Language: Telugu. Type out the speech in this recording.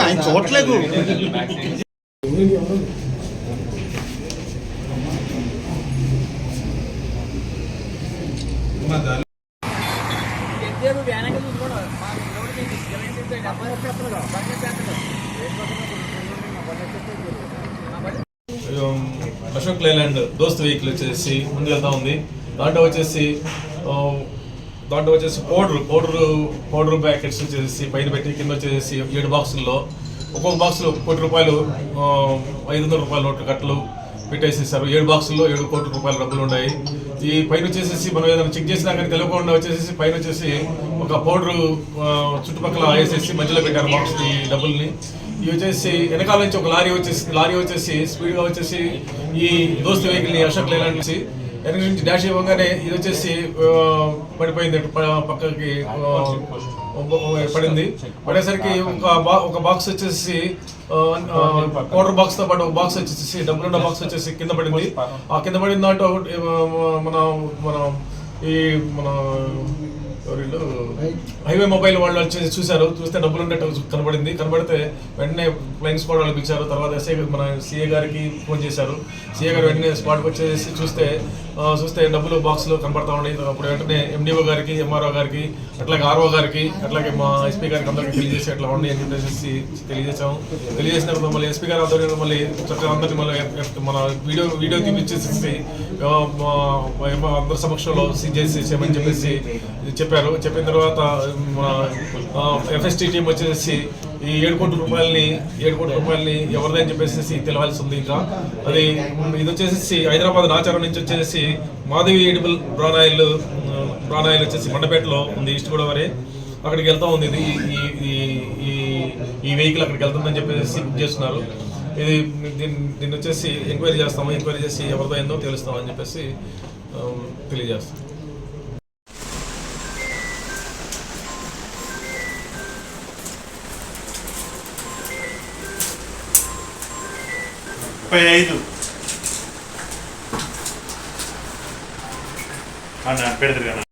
ఆయన చూడలేదు అశోక్ లేలాండ్ దోస్త్ వెహికల్ వచ్చేసి ముందు వెళ్తా ఉంది. దాంట్లో వచ్చేసి దాంట్లో వచ్చేసి పౌడర్ పౌడర్ పౌడర్ ప్యాకెట్స్ వచ్చేసి పైన పెట్టి కింద వచ్చేసి ఏడు బాక్సుల్లో ఒక్కొక్క బాక్సులో కోటి రూపాయలు ఐదు వందల రూపాయల నోట్ల కట్టలు పెట్టేసేసారు. ఏడు బాక్సుల్లో ఏడు కోట్ల రూపాయల డబ్బులు ఉన్నాయి. ఈ పైన వచ్చేసి మనం ఏదైనా చెక్ చేసినా కానీ తెలియకుండా వచ్చేసి పైన వచ్చేసి ఒక పౌడర్ చుట్టుపక్కల వేసేసి మధ్యలో పెట్టారు బాక్స్ ఈ డబ్బుల్ని. ఇవి వచ్చేసి వెనకాల నుంచి ఒక లారీ వచ్చేసి లారీ వచ్చేసి స్పీడ్గా వచ్చేసి ఈ దోస్త్ వెహికల్ని అశోక్ లేలాండ్ వెనక నుంచి డాష్ ఇవ్వగానే ఇది వచ్చేసి పడిపోయింది పక్కకి పడింది. పడేసరికి ఒక బా- ఒక బాక్స్ వచ్చేసి క్వార్టర్ బాక్స్తో పాటు ఒక బాక్స్ వచ్చేసి డబ్బులున్న బాక్స్ వచ్చేసి కింద పడింది. ఆ కింద పడిన దాంట్లో మన మన ఈ మన వీళ్ళు? హైవే మొబైల్ వాళ్ళు వచ్చి చూశారు చూస్తే డబ్బులు ఉన్నట్టు కనబడింది. కనబడితే వెంటనే ప్లైన్ స్పాట్ వాళ్ళు పిలిచారు. తర్వాత ఎస్ఐ మన సీఏ గారికి ఫోన్ చేశారు. సీఏ గారు వెంటనే స్పాట్కి వచ్చేసి చూస్తే చూస్తే డబ్బులు బాక్స్లో కనబడతా ఉన్నాయి. అప్పుడు వెంటనే ఎండిఓ గారికి ఎంఆర్ఓ గారికి అట్లాగే ఆర్ఓ గారికి అట్లాగే మా ఎస్పీ గారికి అందరికీ తెలియజేసి అట్లా ఉండే అని చెప్పేసి తెలియజేసాము తెలియజేసిన మళ్ళీ ఎస్పీ గారు ఆధ్వర్యంలో మళ్ళీ చక్కగా అందరినీ మళ్ళీ మన వీడియో వీడియో తీపిచ్చేసి అందరి సమక్షంలో చేసి చేసి చేయమని చెప్పేసి చెప్పారు. చెప్పిన తర్వాత మన ఎఫ్ఎస్టీ టీం వచ్చేసి ఈ ఏడు కోట్ల రూపాయలని ఏడు కోట్ల రూపాయలని ఎవరిదని చెప్పేసి తెలవాల్సి ఉంది ఇంకా. అది ఇది వచ్చేసి హైదరాబాద్ నాచారం నుంచి వచ్చేసి మాధవి ఎడిబుల్ బ్రానాయిల్ ప్రాణాయిల్ వచ్చేసి మండపేటలో ఉంది ఈస్ట్ గోదావరి. అక్కడికి వెళ్తా ఉంది. ఇది ఈ- ఈ ఈ ఈ వెహికల్ అక్కడికి వెళ్తుందని చెప్పేసి బుక్ చేస్తున్నారు. ఇది దీన్ని దీన్ని వచ్చేసి ఎంక్వైరీ చేస్తాము. ఎంక్వైరీ చేసి ఎవరిదో ఏందో తెలుస్తామని చెప్పేసి తెలియజేస్తాం. ముప్పై ఐదు పెడతారు కదా